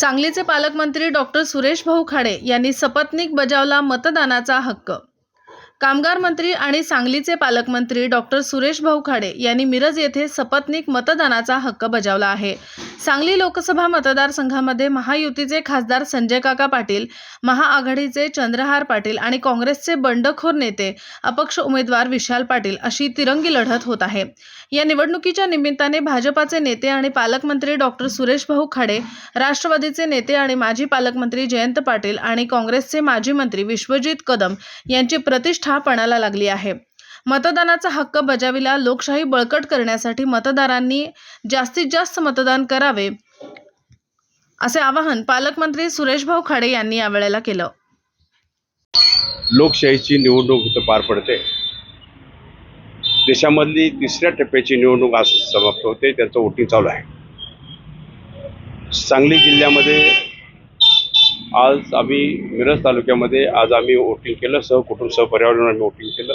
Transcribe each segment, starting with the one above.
सांगलीचे पालकमंत्री डॉक्टर सुरेश भाऊ खाडे यांनी सपत्नीक बजावला मतदानाचा हक्क. कामगार मंत्री आणि सांगलीचे पालकमंत्री डॉक्टर सुरेश भाऊ खाडे यांनी मिरज येथे सपत्नीक मतदानाचा हक्क बजावला आहे. सांगली लोकसभा मतदारसंघामध्ये महायुतीचे खासदार संजय काका पाटील महाआघाडीचे चंद्रहार पाटील आणि काँग्रेसचे बंडखोर नेते अपक्ष उमेदवार विशाल पाटील अशी तिरंगी लढत होत आहे. या निवडणुकीच्या निमित्ताने भाजपाचे नेते आणि पालकमंत्री डॉक्टर सुरेश भाऊ खाडे राष्ट्रवादीचे नेते आणि माजी पालकमंत्री जयंत पाटील आणि काँग्रेसचे माजी मंत्री विश्वजित कदम यांची प्रतिष्ठा पणाला लागली आहे. मतदानाचा हक्क बजाविला लोकशाही बळकट करण्यासाठी मतदारांनी जास्तीत जास्त मतदान करावे असे आवाहन पालकमंत्री सुरेश भाऊ खाडे यांनी यावेळेला केलं. लोकशाहीची निवडणूक इथं पार पडते. देशामधली तिसऱ्या टप्प्याची निवडणूक आज समाप्त होते त्याचं वोटिंग चालू आहे. सांगली जिल्ह्यामध्ये आज आम्ही मिरज तालुक्यामध्ये आज आम्ही वोटिंग केलं सहकुटुंब सहपर्यावरण आम्ही वोटिंग केलं.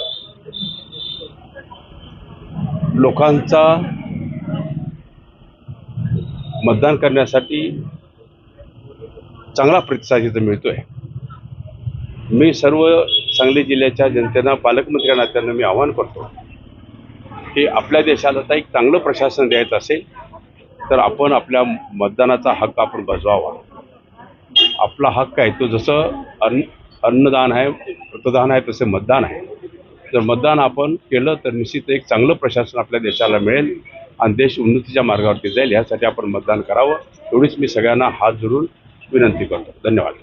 लोकांचा मतदान करण्यासाठी चांगला प्रतिसाद इथं मिळतोय. मी सर्व सांगली जिल्ह्याच्या जनतेना पालकमंत्री नात्यानं मी आवाहन करतो की आपल्या देशाला आता एक चांगलं प्रशासन द्यायचं असेल तर आपण आपल्या मतदानाचा हक्क आपण बजवावा. आपला हक्क आहे तो जसं अन्न अन्नदान आहे रक्तदान आहे तसं मतदान आहे. जर मतदान आपण केलं तर निश्चित एक चांगलं प्रशासन आपल्या देशाला मिळेल आणि देश उन्नतीच्या मार्गावरती जाईल. यासाठी आपण मतदान करावं. एवढीच मी सगळ्यांना हात जोडून विनंती करतो. धन्यवाद.